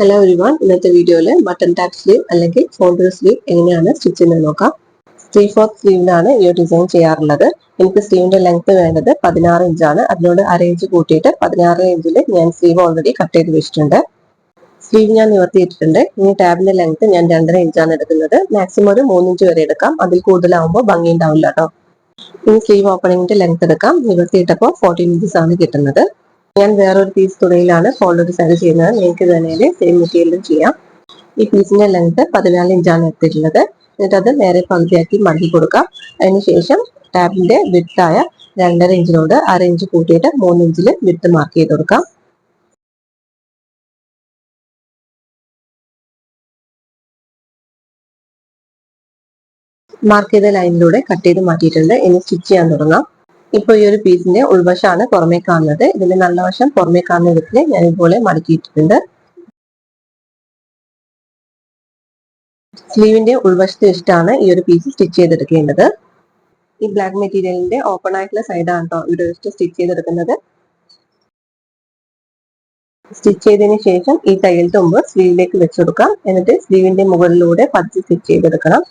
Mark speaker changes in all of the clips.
Speaker 1: Hello everyone ഇന്നത്തെ വീഡിയോയിൽ button tab sleeve അല്ലെങ്കിൽ ഫോൾഡർ സ്ലീവ് എങ്ങനെയാണ് സ്റ്റിച്ച് ചെയ്യുന്നത് നോക്കാം. ത്രീ ഫോർത്ത് സ്ലീവിനാണ് ഈ ഒരു ഡിസൈൻ ചെയ്യാറുള്ളത്. എനിക്ക് സ്ലീവിന്റെ ലെങ്ത് വേണ്ടത് പതിനാറ് ഇഞ്ചാണ് അതിനോട് അര ഇഞ്ച് കൂട്ടിയിട്ട് പതിനാറ് ഇഞ്ചിൽ ഞാൻ സ്ലീവ് ഓൾറെഡി കട്ട് ചെയ്ത് വെച്ചിട്ടുണ്ട്. സ്ലീവ് ഞാൻ നിവർത്തിയിട്ടുണ്ട് ഇനി ടാബിന്റെ ലെങ്ത് ഞാൻ രണ്ടര ഇഞ്ചാണ് എടുക്കുന്നത്. മാക്സിമം ഒരു മൂന്നിഞ്ച് വരെ എടുക്കാം. അതിൽ കൂടുതലാവുമ്പോൾ ഭംഗി ഉണ്ടാവില്ല കേട്ടോ ഇനി സ്ലീവ് ഓപ്പണിങ്ങിന്റെ ലെങ്ത് എടുക്കാം. നിവർത്തിയിട്ടപ്പോൾ ഫോർട്ടീൻ ഇഞ്ചസ് ആണ് കിട്ടുന്നത്. ഞാൻ വേറൊരു പീസ് തുണിയിലാണ് ഫോൾഡ് ഡിസൈൻ ചെയ്യുന്നത്. നിങ്ങൾക്ക് തന്നെ സെയിം മെറ്റീരിയലും ചെയ്യാം. ഈ പീസിന്റെ ലെങ്ത് പതിനാല് ഇഞ്ചാണ് എടുത്തിട്ടുള്ളത്. എന്നിട്ട് അത് നേരെ പകുതിയാക്കി മടക്കി കൊടുക്കാം. അതിനുശേഷം ടാബിന്റെ വിട്ടായ രണ്ടര ഇഞ്ചിനോട് അര ഇഞ്ച് കൂട്ടിയിട്ട് മൂന്ന് ഇഞ്ചിൽ വിട്ട് മാർക്ക് ചെയ്ത് കൊടുക്കാം. മാർക്ക് ചെയ്ത ലൈനിലൂടെ കട്ട് ചെയ്ത് മാറ്റിയിട്ടുണ്ട്. ഇനി സ്റ്റിച്ച് ചെയ്യാൻ തുടങ്ങാം. ഇപ്പൊ ഈ ഒരു പീസിന്റെ ഉൾവശമാണ് പുറമേ കാണുന്നത്. ഇതിന്റെ നല്ല വശം പുറമേ കാണുന്ന വിധത്തിൽ ഞാൻ ഇതുപോലെ മടക്കിയിട്ടുണ്ട്. സ്ലീവിന്റെ ഉൾവശത്ത് വെച്ചിട്ടാണ് ഈ ഒരു പീസ് സ്റ്റിച്ച് ചെയ്തെടുക്കേണ്ടത്. ഈ ബ്ലാക്ക് മെറ്റീരിയലിന്റെ ഓപ്പൺ ആയിട്ടുള്ള സൈഡാണ് കേട്ടോ ഇവിടെ വെച്ചിട്ട് സ്റ്റിച്ച് ചെയ്തെടുക്കുന്നത്. സ്റ്റിച്ച് ചെയ്തതിന് ശേഷം ഈ തയ്യൽ തുമ്പ് സ്ലീവിലേക്ക് വെച്ചെടുക്കാം എന്നിട്ട് സ്ലീവിന്റെ മുകളിലൂടെ പതിച്ച് സ്റ്റിച്ച് ചെയ്തെടുക്കണം.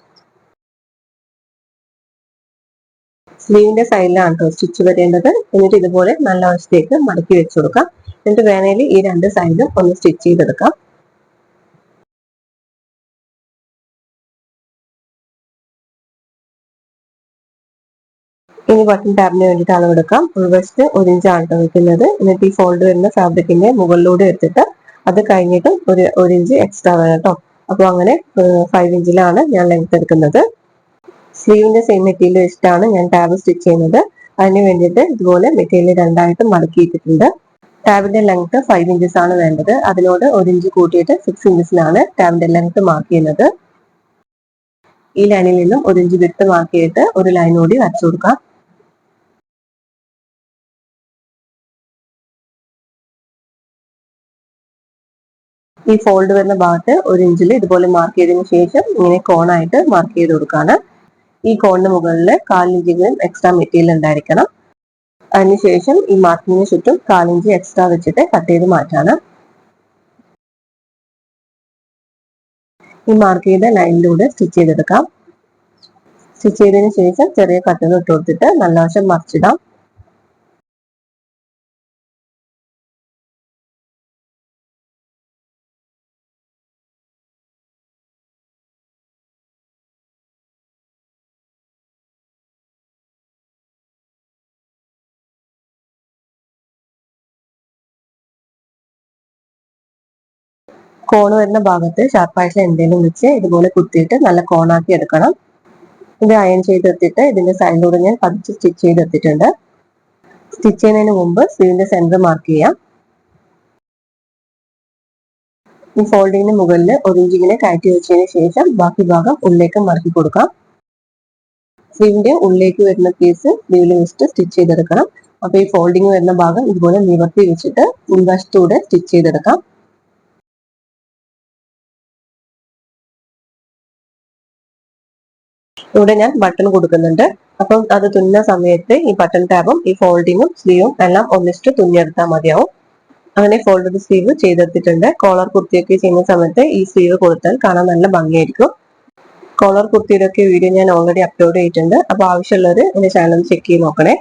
Speaker 1: സ്ലീവിന്റെ സൈഡിലാണ് കേട്ടോ സ്റ്റിച്ച് വരേണ്ടത്. എന്നിട്ട് ഇതുപോലെ നല്ല വശത്തേക്ക് മടക്കി വെച്ചു കൊടുക്കാം. എന്നിട്ട് വേണേൽ ഈ രണ്ട് സൈഡും ഒന്ന് സ്റ്റിച്ച് ചെയ്തെടുക്കാം. ഇനി ബട്ടൺ ടാബിന് വേണ്ടിയിട്ട് അളവെടുക്കാം. ഉൾവശത്ത് ഒരു ഇഞ്ചാണ് വെക്കുന്നത്. എന്നിട്ട് ഈ ഫോൾഡ് വരുന്ന ഫാബ്രിക്കിന്റെ മുകളിലൂടെ എടുത്തിട്ട് അത് കഴിഞ്ഞിട്ട് ഒരു ഒരു ഇഞ്ച് എക്സ്ട്രാ വേണം കേട്ടോ അപ്പോൾ അങ്ങനെ ഫൈവ് ഇഞ്ചിലാണ് ഞാൻ ലെങ്ത് എടുക്കുന്നത്. സ്ലീവിന്റെ സെയിം മെറ്റീരിയൽ വെച്ചിട്ടാണ് ഞാൻ ടാബ് സ്റ്റിച്ച് ചെയ്യുന്നത്. അതിന് വേണ്ടിയിട്ട് ഇതുപോലെ മെറ്റീരിയൽ രണ്ടായിട്ട് മടക്കിയിട്ടിട്ടുണ്ട്. ടാബിന്റെ ലെങ്ത് ഫൈവ് ഇഞ്ചസ് ആണ് വേണ്ടത്. അതിനോട് ഒരു ഇഞ്ച് കൂട്ടിയിട്ട് സിക്സ് ഇഞ്ചസിനാണ് ടാബിന്റെ ലെങ്ത് മാർക്ക് ചെയ്യുന്നത്. ഈ ലൈനിൽ നിന്നും ഒരു ഇഞ്ച് വിട്ട് മാർക്ക് ചെയ്തിട്ട് ഒരു ലൈൻ കൂടി വരച്ചു കൊടുക്കാം. ഈ ഫോൾഡ് വരുന്ന ഭാഗത്ത് ഒരു ഇഞ്ചിൽ ഇതുപോലെ മാർക്ക് ചെയ്തതിനു ശേഷം ഇങ്ങനെ കോണായിട്ട് മാർക്ക് ചെയ്ത് കൊടുക്കാണ്. ഈ കോണിന് മുകളിൽ കാലിഞ്ചെങ്കിലും എക്സ്ട്രാ മെറ്റീരിയൽ ഉണ്ടായിരിക്കണം. അതിനുശേഷം ഈ മാർക്കിങ്ങിന് ചുറ്റും കാലിഞ്ച് എക്സ്ട്രാ വെച്ചിട്ട് കട്ട് ചെയ്ത് മാറ്റാണ്. ഈ മാർക്ക് ചെയ്ത ലൈനിലൂടെ സ്റ്റിച്ച് ചെയ്തെടുക്കാം. സ്റ്റിച്ച് ചെയ്തതിന് ശേഷം ചെറിയ കട്ടുകൾ ഇട്ട് കൊടുത്തിട്ട് നല്ല വശം മറിച്ചിടാം. കോണ് വരുന്ന ഭാഗത്ത് ഷാർപ്പായിട്ടുള്ള എന്തെങ്കിലും വെച്ച് ഇതുപോലെ കുത്തിയിട്ട് നല്ല കോണാക്കി എടുക്കണം. ഇത് അയൺ ചെയ്തെത്തിയിട്ട് ഇതിന്റെ സൈഡിലൂടെ ഞാൻ പതിച്ച് സ്റ്റിച്ച് ചെയ്തെത്തിയിട്ടുണ്ട് സ്റ്റിച്ച് ചെയ്യുന്നതിന് മുമ്പ് സ്ലീവിന്റെ സെന്റർ മാർക്ക് ചെയ്യാം. ഈ ഫോൾഡിങ്ങിന് മുകളിൽ ഒരു ഇഞ്ചിങ്ങനെ കയറ്റി വെച്ചതിന് ശേഷം ബാക്കി ഭാഗം ഉള്ളിലേക്ക് മറക്കി കൊടുക്കാം. സ്ലീവിന്റെ ഉള്ളിലേക്ക് വരുന്ന പീസ് സ്ലീവിൽ വെച്ചിട്ട് സ്റ്റിച്ച് ചെയ്തെടുക്കണം. അപ്പൊ ഈ ഫോൾഡിങ് വരുന്ന ഭാഗം ഇതുപോലെ നിവർത്തി വെച്ചിട്ട് മുൻവശത്തൂടെ സ്റ്റിച്ച് ചെയ്തെടുക്കാം. ഇവിടെ ഞാൻ ബട്ടൺ കൊടുക്കുന്നുണ്ട്. അപ്പം അത് തുന്നുന്ന സമയത്ത് ഈ ബട്ടൺ ടാബും ഈ ഫോൾഡിങ്ങും സ്ലീവും എല്ലാം ഒന്നിച്ചിട്ട് തുന്നിയെടുത്താൽ മതിയാവും. അങ്ങനെ ഫോൾഡഡ് സ്ലീവ് ചെയ്തെടുത്തിട്ടുണ്ട്. കോളർ കുർത്തിയൊക്കെ ചെയ്യുന്ന സമയത്ത് ഈ സ്ലീവ് കൊടുത്താൽ കാണാൻ നല്ല ഭംഗിയായിരിക്കും. കോളർ കുർത്തിയുടെ ഒക്കെ വീഡിയോ ഞാൻ ഓൾറെഡി അപ്ലോഡ് ചെയ്തിട്ടുണ്ട്. അപ്പോൾ ആവശ്യമുള്ളവർ എന്റെ ചാനൽ ചെക്ക് ചെയ്ത് നോക്കണേ.